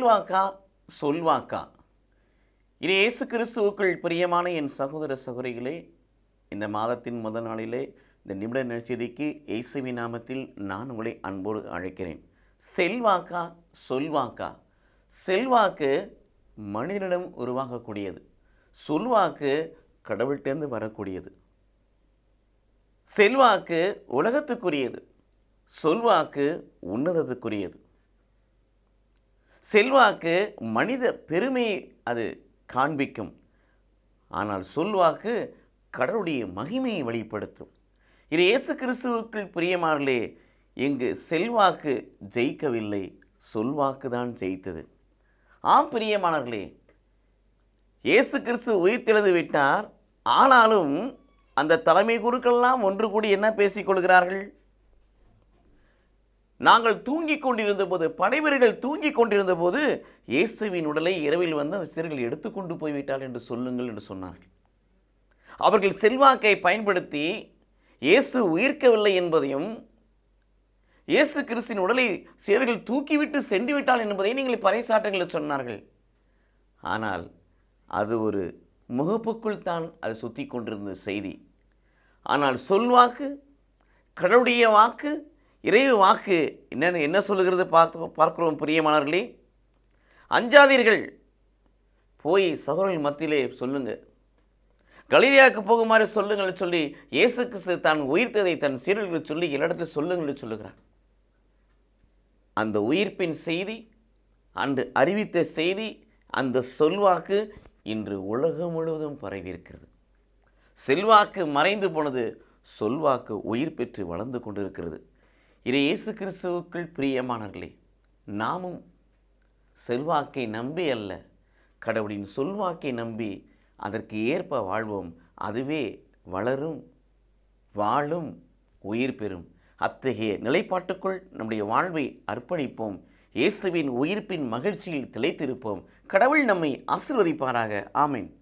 செல்வாக்கா? சொல்வாக்கா. இது இயேசு கிறிஸ்துவுக்குள் பிரியமான என் சகோதர சகோதரிகளே இந்த மாதத்தின் முதல் நாளிலே இந்த நிமிட நிகழ்ச்சிக்கு இயேசுவி நாமத்தில் நான் உங்களை அன்போடு அழைக்கிறேன். செல்வாக்கா? சொல்வாக்கா? செல்வாக்கு மனிதனிடம் உருவாகக்கூடியது. சொல்வாக்கு கடவுள்கிட்டேருந்து வரக்கூடியது. செல்வாக்கு உலகத்துக்குரியது. சொல்வாக்கு உன்னதத்துக்குரியது. செல்வாக்கு மனித பெருமையை அது காண்பிக்கும். ஆனால் சொல்வாக்கு கடவுளுடைய மகிமையை வெளிப்படுத்தும். இது இயேசு கிறிஸ்துவுக்குள் பிரியமானே இங்கு செல்வாக்கு ஜெயிக்கவில்லை சொல்வாக்கு தான் ஜெயித்தது. ஆம் பிரியமானர்களே இயேசு கிறிஸ்து உயிர்த்தெழுந்து விட்டார். ஆனாலும் அந்த தலைமை குருக்கள்லாம் ஒன்று கூடி என்ன பேசிக்கொள்கிறார்கள் நாங்கள் தூங்கிக் கொண்டிருந்த போது படைவீரர்கள் தூங்கிக் கொண்டிருந்த போது இயேசுவின் உடலை இரவில் வந்து அந்த சிறுகள் எடுத்துக்கொண்டு போய்விட்டால் என்று சொல்லுங்கள் என்று சொன்னார்கள். அவர்கள் செல்வாக்கை பயன்படுத்தி இயேசு உயிர்க்கவில்லை என்பதையும் இயேசு கிறிஸ்தின் உடலை சிறுகள் தூக்கிவிட்டு சென்று விட்டால் என்பதை நீங்கள் பறைசாட்டங்களில் சொன்னார்கள். ஆனால் அது ஒரு முகப்புக்குள் தான் அது சுற்றி கொண்டிருந்த செய்தி. ஆனால் சொல்வாக்கு கடவுளுடைய வாக்கு இறைவு வாக்கு என்னென்னு என்ன சொல்லுகிறது பார்த்து பார்க்கிறோம் பிரியமானவர்களே? அஞ்சாதீர்கள். போய் சகோதரர்கள் மத்தியிலே சொல்லுங்கள் கலிலியாவுக்கு போகுமாறு சொல்லுங்கள் சொல்லி இயேசு கிறிஸ்து தான் உயிர்த்ததை தன் சீரர்களுக்கு சொல்லி எல்லாஇடத்தில் சொல்லுங்கள் சொல்லுகிறார். அந்த உயிர்ப்பின் செய்தி அன்று அறிவித்த செய்தி அந்த சொல்வாக்கு இன்று உலகம் முழுவதும் பரவியிருக்கிறது. செல்வாக்கு மறைந்து போனது சொல்வாக்கு உயிர் பெற்று வளர்ந்து கொண்டிருக்கிறது. இது இயேசு கிறிஸ்துவுக்குள் பிரியமானர்களே நாமும் செல்வாக்கை நம்பி அல்ல. கடவுளின் சொல்வாக்கை நம்பி அதற்கு ஏற்ப வாழ்வோம். அதுவே வளரும் வாழும் உயிர் பெறும். அத்தகைய நிலைப்பாட்டுக்குள் நம்முடைய வாழ்வை அர்ப்பணிப்போம். இயேசுவின் உயிர்ப்பின் மகிழ்ச்சியில் திளைத்திருப்போம். கடவுள் நம்மை ஆசிர்வதிப்பாராக. ஆமேன்.